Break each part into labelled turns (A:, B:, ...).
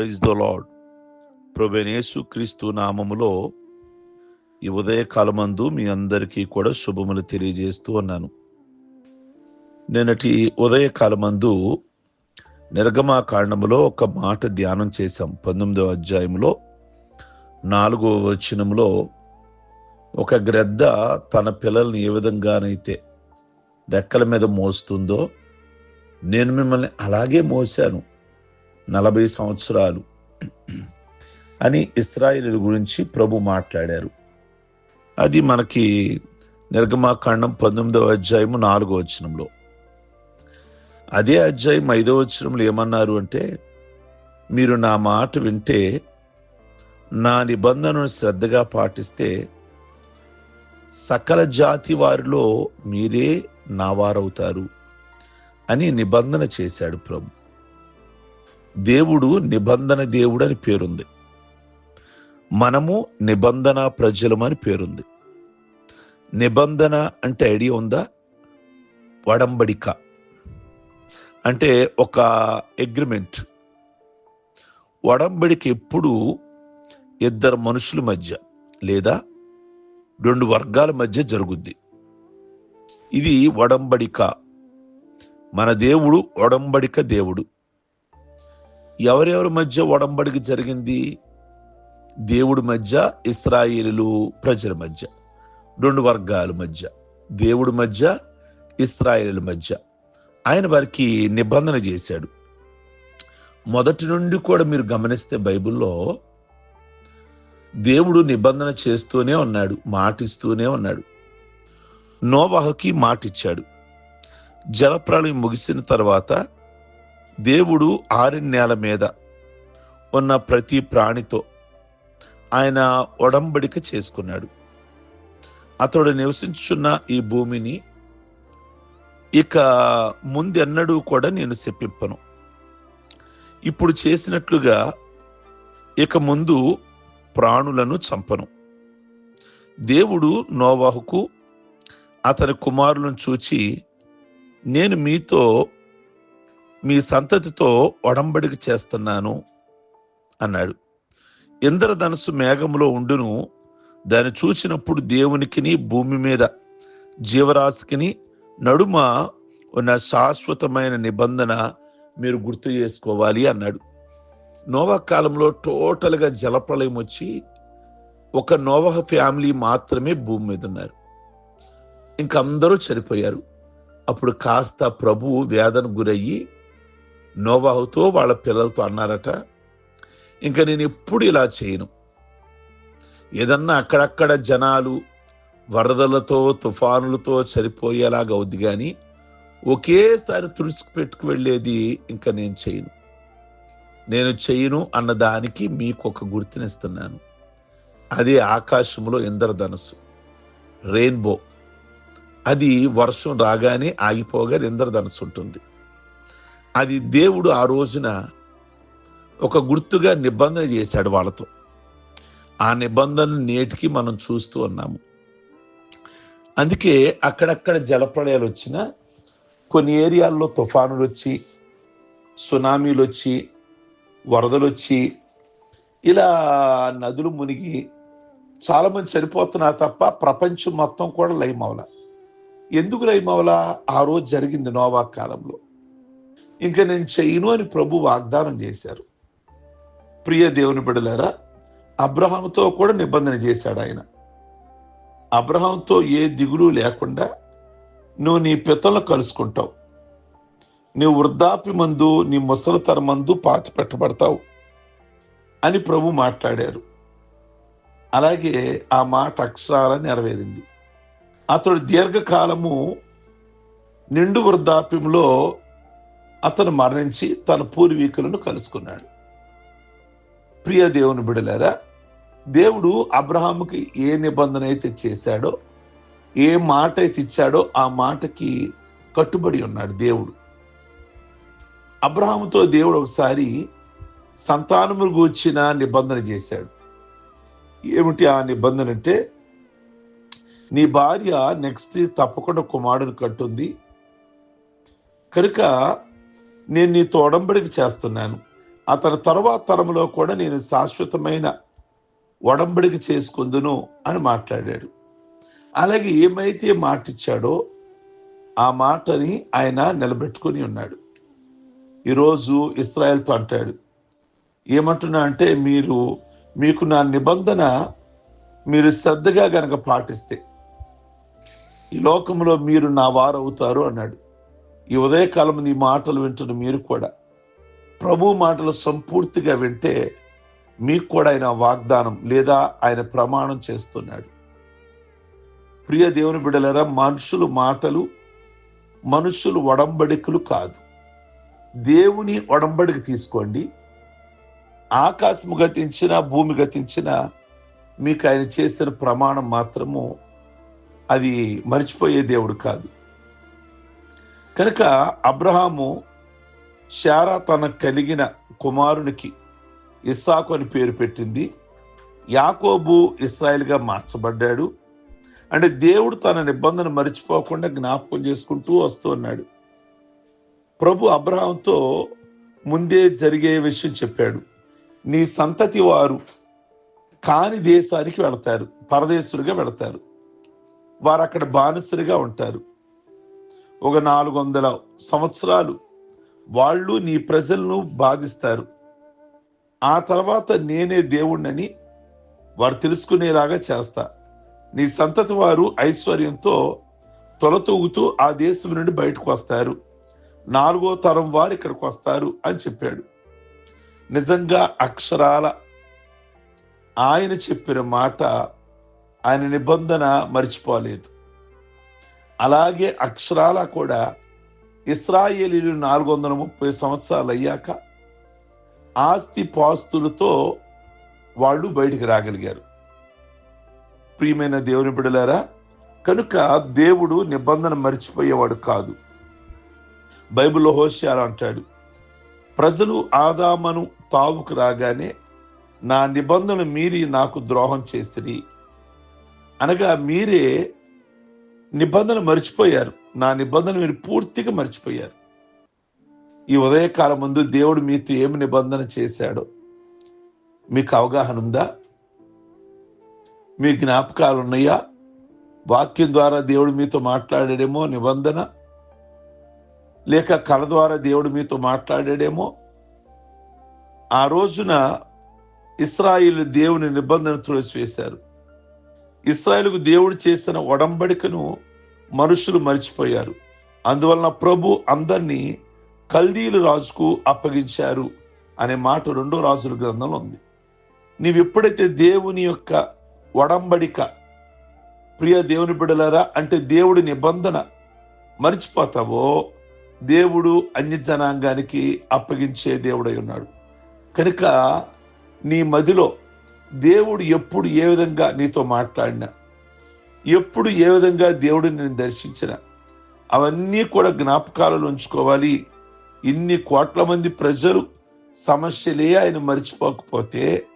A: Praise the lord ప్రభనేసు క్రీస్తు నామములో ఈ ఉదయకాలమందు మీ అందరికీ కూడా శుభములు తెలియజేస్తూ ఉన్నాను. నిన్నటి ఉదయకాలమందు నిర్గమా కాండములో ఒక మాట ధ్యానం చేశాం. పంతొమ్మిదవ అధ్యాయంలో నాలుగవ వచనంలో ఒక గ్రద్ద తన పిల్లల్ని ఏ విధంగానైతే రెక్కల మీద మోస్తుందో నేను మిమ్మల్ని అలాగే మోశాను. నలభై సంవత్సరాలు అని ఇస్రాయిల్ గురించి ప్రభు మాట్లాడారు. అది మనకి నిర్గమాకాండం పంతొమ్మిదవ అధ్యాయము నాలుగో వచనంలో. అదే అధ్యాయం ఐదో వచనంలో ఏమన్నారు అంటే మీరు నా మాట వింటే నా నిబంధనను శ్రద్ధగా పాటిస్తే సకల జాతి వారిలో మీరే నావారవుతారు అని నిబంధన చేశాడు ప్రభు. దేవుడు నిబంధన దేవుడు అని పేరుంది. మనము నిబంధన ప్రజలమని పేరుంది. నిబంధన అంటే ఐడియా ఉందా? వడంబడిక. అంటే ఒక అగ్రిమెంట్. వడంబడిక ఎప్పుడు ఇద్దరు మనుషుల మధ్య లేదా రెండు వర్గాల మధ్య జరుగుద్ది. ఇది వడంబడిక. మన దేవుడు ఒడంబడిక దేవుడు. ఎవరెవరి మధ్య ఒడంబడిక జరిగింది? దేవుడి మధ్య ఇస్రాయేలు ప్రజల మధ్య. రెండు వర్గాల మధ్య. దేవుడి మధ్య ఇస్రాయేలు మధ్య. ఆయన వారికి నిబంధన చేశాడు. మొదటి నుండి కూడా మీరు గమనిస్తే బైబిల్లో దేవుడు నిబంధన చేస్తూనే ఉన్నాడు మాటిస్తూనే ఉన్నాడు. నోవాహుకి మాటిచ్చాడు. జలప్రళయం ముగిసిన తర్వాత దేవుడు ఆరణ్యాల మీద ఉన్న ప్రతి ప్రాణితో ఆయన ఒడంబడిక చేసుకున్నాడు. అతడు నివసించున్న ఈ భూమిని ఇక ముందెన్నడూ కూడా నేను చెప్పింపను ఇప్పుడు చేసినట్లుగా ఇక ముందు ప్రాణులను చంపను. దేవుడు నోవాహుకు అతని కుమారులను చూచి నేను మీతో మీ సంతతితో ఒడంబడికి చేస్తున్నాను అన్నాడు. ఇంద్రధనస్సు మేఘములో ఉండును దాన్ని చూచినప్పుడు దేవునికిని భూమి మీద జీవరాశికిని నడుమ ఉన్న శాశ్వతమైన నిబంధన మీరు గుర్తు చేసుకోవాలి అన్నాడు. నోవా కాలంలో టోటల్గా జలప్రలయం వచ్చి ఒక నోవహ ఫ్యామిలీ మాత్రమే భూమి మీద ఉన్నారు. ఇంక అందరూ చనిపోయారు. అప్పుడు కాస్త ప్రభువు వేదన గురయ్యి నోవాహుతో వాళ్ళ పిల్లలతో అన్నారట ఇంకా నేను ఎప్పుడు ఇలా చేయను. ఏదన్నా అక్కడక్కడ జనాలు వరదలతో తుఫానులతో చనిపోయేలాగా అవుద్ది కానీ ఒకేసారి తుడుచుకు పెట్టుకు వెళ్ళేది ఇంకా నేను చేయను. నేను చేయను అన్న దానికి మీకు ఒక గుర్తునిస్తున్నాను. అది ఆకాశంలో ఇంద్రధనస్సు. రెయిన్బో. అది వర్షం రాగానే ఆగిపోగా ఇంద్రధనస్సు ఉంటుంది. అది దేవుడు ఆ రోజున ఒక గుర్తుగా నిబంధన చేశాడు వాళ్ళతో. ఆ నిబంధన నేటికి మనం చూస్తూ ఉన్నాము. అందుకే అక్కడక్కడ జలప్రళయాలు వచ్చిన కొన్ని ఏరియాల్లో తుఫానులు వచ్చి సునామీలు వచ్చి వరదలు వచ్చి ఇలా నదులు మునిగి చాలామంది చనిపోతున్నారు తప్ప ప్రపంచం మొత్తం కూడా లైమవల ఎందుకు లైమవల ఆ రోజు జరిగింది నోవా కాలంలో. ఇంకా నేను చేయను అని ప్రభు వాగ్దానం చేశారు. ప్రియ దేవుని బిడలారా అబ్రహాంతో కూడా నిబంధన చేశాడు ఆయన. అబ్రహాంతో ఏ దిగులు లేకుండా నువ్వు నీ పితలను కలుసుకుంటావు. నీ వృద్ధాప్య మందు నీ ముసలితర మందు పాతి పెట్టబడతావు అని ప్రభు మాట్లాడారు. అలాగే ఆ మాట అక్షరాల నెరవేరింది. అతడు దీర్ఘకాలము నిండు వృద్ధాప్యంలో అతను మరణించి తన పూర్వీకులను కలుసుకున్నాడు. ప్రియ దేవుని బిడలారా దేవుడు అబ్రహాముకి ఏ నిబంధన అయితే చేశాడో ఏ మాట అయితే ఇచ్చాడో ఆ మాటకి కట్టుబడి ఉన్నాడు దేవుడు. అబ్రహాముతో దేవుడు ఒకసారి సంతానము గూర్చిన నిబంధన చేశాడు. ఏమిటి ఆ నిబంధన అంటే నీ భార్య నెక్స్ట్ తప్పకుండా కుమారుడు కట్టుంది. కనుక నేను నీతో ఒడంబడిక చేస్తున్నాను. అతని తర్వాత తరములో కూడా నేను శాశ్వతమైన ఒడంబడిక చేసుకుందును అని మాట్లాడాడు. అలాగే ఏమైతే మాట ఇచ్చాడో ఆ మాటని ఆయన నిలబెట్టుకొని ఉన్నాడు. ఈరోజు ఇస్రాయల్తో అంటాడు ఏమంటున్నా అంటే మీరు మీకు నా నిబంధన మీరు శ్రద్ధగా గనక పాటిస్తే ఈ లోకంలో మీరు నా వారు అవుతారు అన్నాడు. ఈ ఉదయకాలం నీ మాటలు వింటున్న మీరు కూడా ప్రభు మాటలు సంపూర్తిగా వింటే మీకు కూడా ఆయన వాగ్దానం లేదా ఆయన ప్రమాణం చేస్తున్నాడు. ప్రియ దేవుని బిడలరా మనుషులు మాటలు మనుషులు ఒడంబడికలు కాదు. దేవుని ఒడంబడిక తీసుకోండి. ఆకాశము గతించిన భూమి గతించిన మీకు ఆయన చేసిన ప్రమాణం మాత్రము అది మర్చిపోయే దేవుడు కాదు. కనుక అబ్రహాము శారా తన కలిగిన కుమారునికి ఇస్సాకు అని పేరు పెట్టింది. యాకోబు ఇస్రాయల్గా మార్చబడ్డాడు. అంటే దేవుడు తన నిబంధన మరిచిపోకుండా జ్ఞాపకం చేసుకుంటూ వస్తూ ఉన్నాడు. ప్రభు అబ్రహాంతో ముందే జరిగే విషయం చెప్పాడు. నీ సంతతి వారు కాని దేశానికి వెళతారు పరదేశులుగా వెళతారు. వారు అక్కడ బానిసలుగా ఉంటారు. ఒక నాలుగు వందల సంవత్సరాలు వాళ్ళు నీ ప్రజలను బాధిస్తారు. ఆ తర్వాత నేనే దేవుణ్ణని వారు తెలుసుకునేలాగా చేస్తా. నీ సంతతి వారు ఐశ్వర్యంతో తొలతూగుతూ ఆ దేశం నుండి బయటకు వస్తారు. నాలుగో తరం వారు ఇక్కడికి వస్తారు అని చెప్పాడు. నిజంగా అక్షరాల ఆయన చెప్పిన మాట ఆయన నిబంధన మర్చిపోలేదు. అలాగే అక్షరాల కూడా ఇస్రాయేలీలు నాలుగు వందల ముప్పై సంవత్సరాలు అయ్యాక ఆస్తి పాస్తులతో వాళ్ళు బయటికి రాగలిగారు. ప్రియమైన దేవుని బిడలారా కనుక దేవుడు నిబంధన మర్చిపోయేవాడు కాదు. బైబిల్లో హోషియారు అంటాడు ప్రజలు ఆదామను తావుకు రాగానే నా నిబంధన మీరి నాకు ద్రోహం చేస్తుంది అనగా మీరే నిబంధన మర్చిపోయారు. నా నిబంధన మీరు పూర్తిగా మర్చిపోయారు. ఈ ఉదయకాలం ముందు దేవుడు మీతో ఏమి నిబంధన చేశాడో మీకు అవగాహన ఉందా? మీ జ్ఞాపకాలు ఉన్నాయా? వాక్యం ద్వారా దేవుడు మీతో మాట్లాడాడేమో నిబంధన? లేక కళ ద్వారా దేవుడు మీతో మాట్లాడాడేమో? ఆ రోజున ఇస్రాయిల్ దేవుని నిబంధన తులసివేశారు. ఇస్రాయలుకు దేవుడు చేసిన ఒడంబడికను మనుషులు మర్చిపోయారు. అందువలన ప్రభు అందరినీ కల్దీలు రాజుకు అప్పగించారు అనే మాట రెండో రాజుల గ్రంథంలో ఉంది. నీవు ఎప్పుడైతే దేవుని యొక్క ఒడంబడిక ప్రియ దేవుని బిడలరా అంటే దేవుడి నిబంధన మర్చిపోతావో దేవుడు అన్య జనాంగానికి అప్పగించే దేవుడై ఉన్నాడు. కనుక నీ మదిలో దేవుడు ఎప్పుడు ఏ విధంగా నీతో మాట్లాడినా ఎప్పుడు ఏ విధంగా దేవుడు నేను దర్శించిన అవన్నీ కూడా జ్ఞాపకాలలో ఉంచుకోవాలి. ఇన్ని కోట్ల మంది ప్రజలు సమస్యలే ఆయన మర్చిపోకపోతే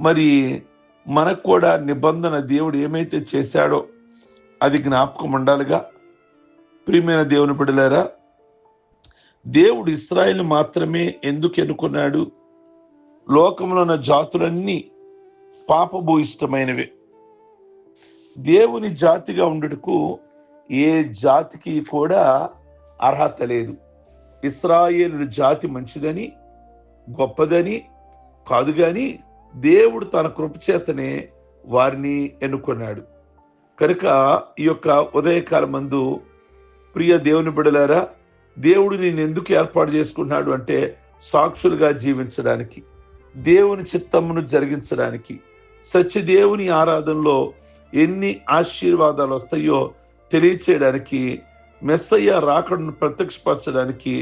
A: మరి మనకు కూడా నిబంధన దేవుడు ఏమైతే చేశాడో అది జ్ఞాపకం ఉండాలిగా. ప్రియమైన దేవుని బిడలారా దేవుడు ఇస్రాయిల్ మాత్రమే ఎందుకు ఎన్నుకున్నాడు? లోకంలో ఉన్న జాతులన్నీ పాపభూయిష్టమైనవే దేవుని జాతిగా ఉండుటకు ఏ జాతికి కూడా అర్హత లేదు. ఇస్రాయేలు జాతి మంచిదని గొప్పదని కాదు కానీ దేవుడు తన కృపచేతనే వారిని ఎన్నుకున్నాడు. కనుక ఈ యొక్క ఉదయకాల మందు ప్రియ దేవుని బిడలారా దేవుడు నేను ఎందుకు ఏర్పాటు చేసుకున్నాడు అంటే సాక్షులుగా జీవించడానికి దేవుని చిత్తమును జరిగించడానికి సత్యదేవుని ఆరాధనలో ఎన్ని ఆశీర్వాదాలు వస్తాయో తెలియచేయడానికి మెస్సయ్య రాకడను ప్రత్యక్షపరచడానికి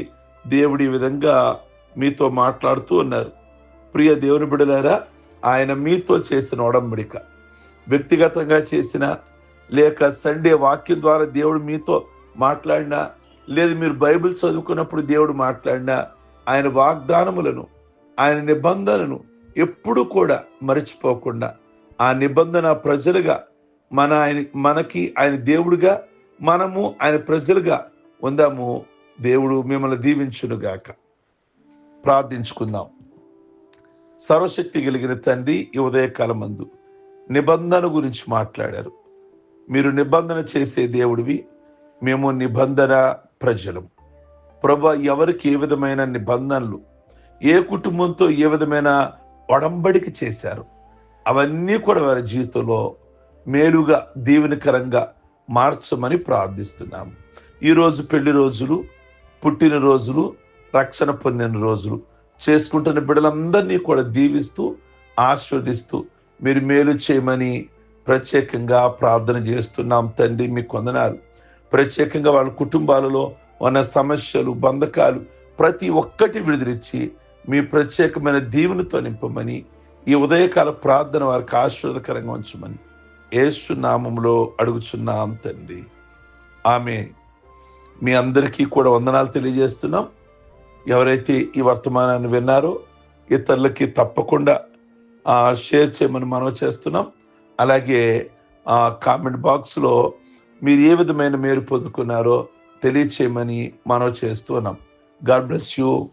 A: దేవుడి విధంగా మీతో మాట్లాడుతూ ఉన్నారు. ప్రియ దేవుని బిడలారా ఆయన మీతో చేసిన ఒడంబడిక వ్యక్తిగతంగా చేసిన లేక సండే వాక్యం ద్వారా దేవుడు మీతో మాట్లాడినా లేదు మీరు బైబిల్ చదువుకున్నప్పుడు దేవుడు మాట్లాడినా ఆయన వాగ్దానములను ఆయన నిబంధనను ఎప్పుడు కూడా మరచిపోకుండా ఆ నిబంధన ప్రజలుగా మన ఆయన మనకి ఆయన దేవుడుగా మనము ఆయన ప్రజలుగా ఉందాము. దేవుడు మిమ్మల్ని దీవించునుగాక. ప్రార్థించుకుందాం. సర్వశక్తి కలిగిన తండ్రి ఈ ఉదయకాలమందు నిబంధన గురించి మాట్లాడారు. మీరు నిబంధన చేసే దేవుడివి మేము నిబంధన ప్రజలం. ప్రభా ఎవరికి ఏ విధమైన నిబంధనలు ఏ కుటుంబంతో ఏ విధమైన ఒడంబడిక చేశారు. అవన్నీ కూడా వారి జీవితంలో మేలుగా దీవెనకరంగా మార్చమని ప్రార్థిస్తున్నాము ఈరోజు పెళ్ళి రోజులు పుట్టిన రోజులు రక్షణ పొందిన రోజులు చేసుకుంటున్న బిడ్డలందరినీ కూడా దీవిస్తూ ఆస్వాదిస్తూ మీరు మేలు చేయమని ప్రత్యేకంగా ప్రార్థన చేస్తున్నాం తండ్రి మీకు కొందనాలు. ప్రత్యేకంగా వాళ్ళ కుటుంబాలలో ఉన్న సమస్యలు బంధకాలు ప్రతి ఒక్కటి విడుదలిచ్చి మీ ప్రత్యేకమైన దీవునితో నింపమని ఈ ఉదయకాల ప్రార్థన వారికి ఆశీర్వదకరంగా ఉంచమని ఏసునామంలో అడుగుచున్నాం తండ్రి. ఆమె మీ అందరికీ కూడా వందనాలు తెలియజేస్తున్నాం. ఎవరైతే ఈ వర్తమానాన్ని విన్నారో ఇతరులకి తప్పకుండా ఆ, షేర్ చేయమని మనం చేస్తున్నాం. అలాగే ఆ కామెంట్ బాక్స్లో మీరు ఏ విధమైన మేలు పొందుకున్నారో తెలియచేయమని మనం చేస్తున్నాం. God bless you.